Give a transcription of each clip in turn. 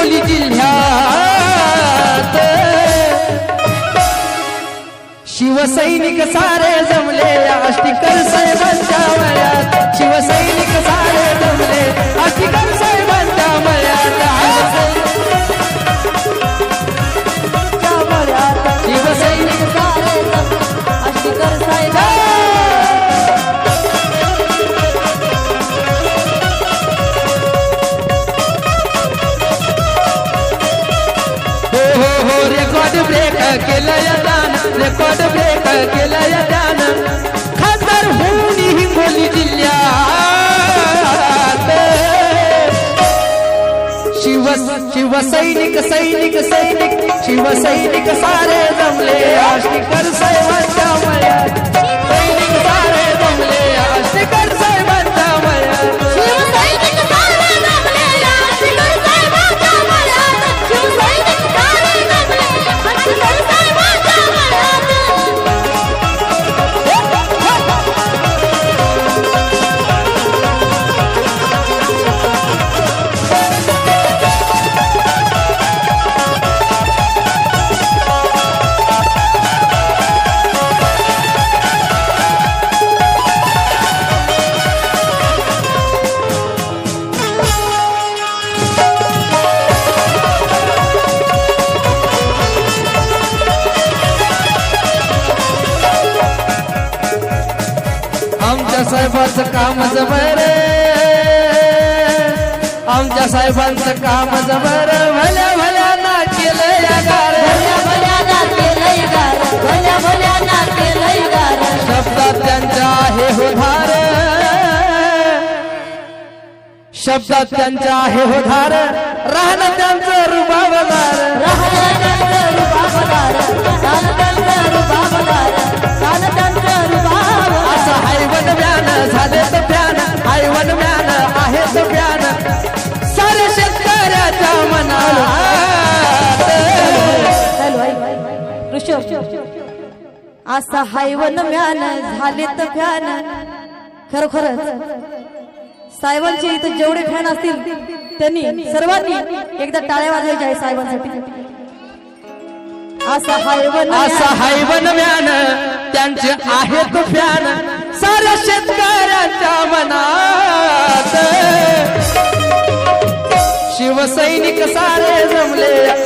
हिंगोली जिल्ह्यात. शिवसैनिक सारे जमले आष्टीकर साहेबांच्या मळ्यात शिवसैनिक सारे जमले आष्टीकर रेकॉर्ड ब्रेक केलं या दान रेकॉर्ड ब्रेक केलं या दान खासदार होऊन हिंगोली जिल्ह्यात शिव शिवसैनिक सैनिक सैनिक शिवसैनिक सारे जमले आष्टीकर साहेबांच्या मळ्यात आमच्या साहेबांचं काम जबर आमच्या साहेबांचं काम जबर भल्या भल्या ना केलं शब्दात त्यांच्या आहे उधार. शब्दात त्यांच्या आहे उधार. राहणं त्यांचं असा हायवन म्यान झाले तर फॅन खरोखरच साहेबांचे इथं जेवढे फॅन असतील त्यांनी सर्वांनी एकदा टाळ्या वाजवायच्या आहे साहेबांसाठी असा हायवन असा हायवन म्यान त्यांचे आहेत फॅन. साऱ्या शेतकऱ्याच्या मनात. शिवसैनिक सारे जमले.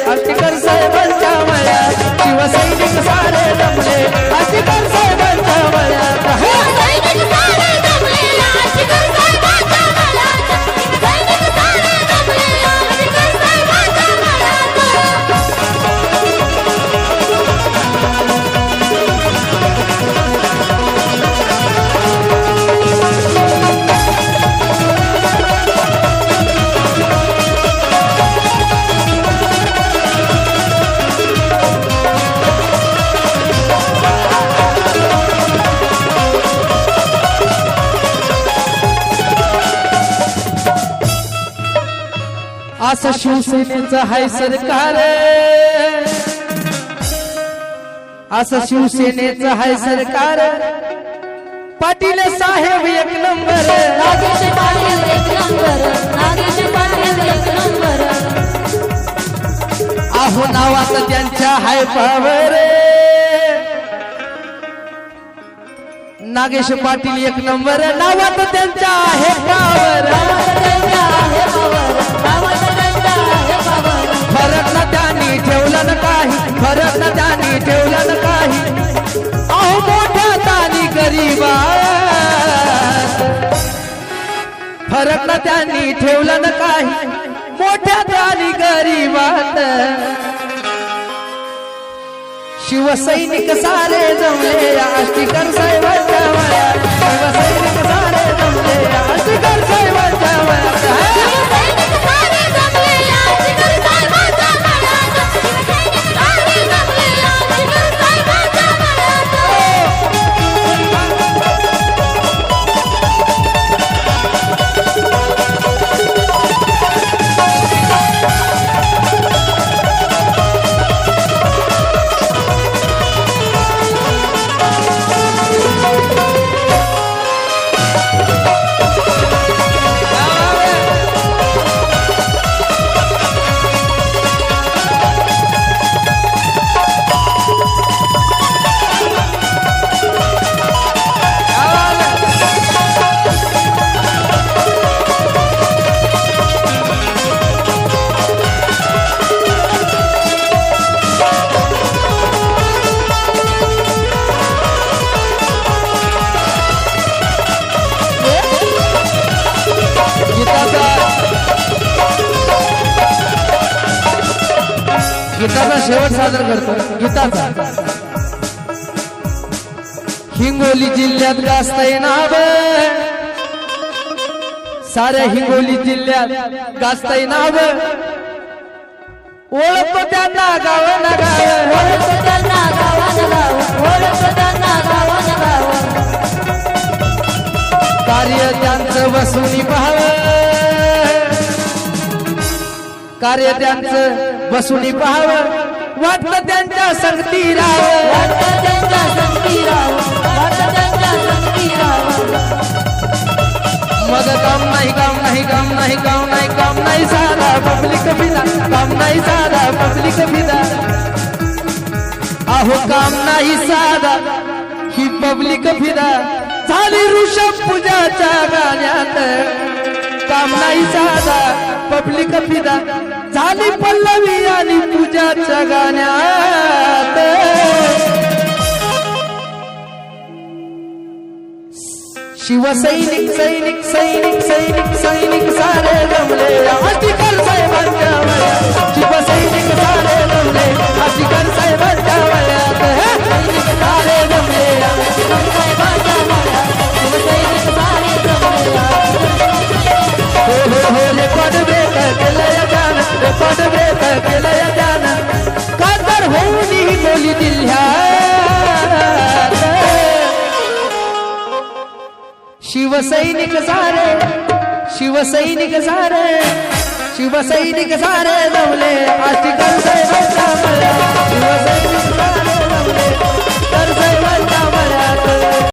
असं शिवसेनेचं हाय सरकार असं शिवसेनेचं हाय सरकार पाटील साहेब एक नंबर नागेश पाटील एक नंबर नागेश पाटील एक नंबर अहो नावात त्यांच्या हाय पावर नागेश पाटील एक नंबर नावात त्यांच्या आहे पावर गावात त्यांच्या आहे पावर फरक त्यांनी ठेवला न काही. मोठ्या तानी गरीबात. शिवसैनिक सारे जमले आष्टीकर साहेबांच्या शिवसैनिक सारे जमले आष्टीकर सादर करतो. गीताचा हिंगोली जिल्ह्यात गाजतय नाव. साऱ्या हिंगोली जिल्ह्यात गाजतय नाव. ओळखतो त्यांना गाव ना गाव. ओळखतो त्यांना गावान गाव. ओळखतो त्यांना गावान गाव. कार्य त्यांचं वसुनी पाहाव कार्य त्यांचं वसुनी पाहाव वाटत त्यांच्या संगती राव मग काम नाही काम नाही काम नाही काम नाही काम नाही साधा पब्लिक फिदा काम नाही साधा पब्लिक फिदा अहो काम नाही साधा ही पब्लिक फिदा झाली ऋषभ पूजाच्या गाण्यात. काम नाही साधा पब्लिक फिदा झाली पल्लवी आणि पूजाच्या गाण्यात. शिवसैनिक सैनिक सैनिक सैनिक सैनिक सारे जमले अधिकार साहेबांच्या शिवसैनिक सारे शिवसैनिक सारे शिवसैनिक सारे जमले आष्टी शिवसैनिक सारे जमले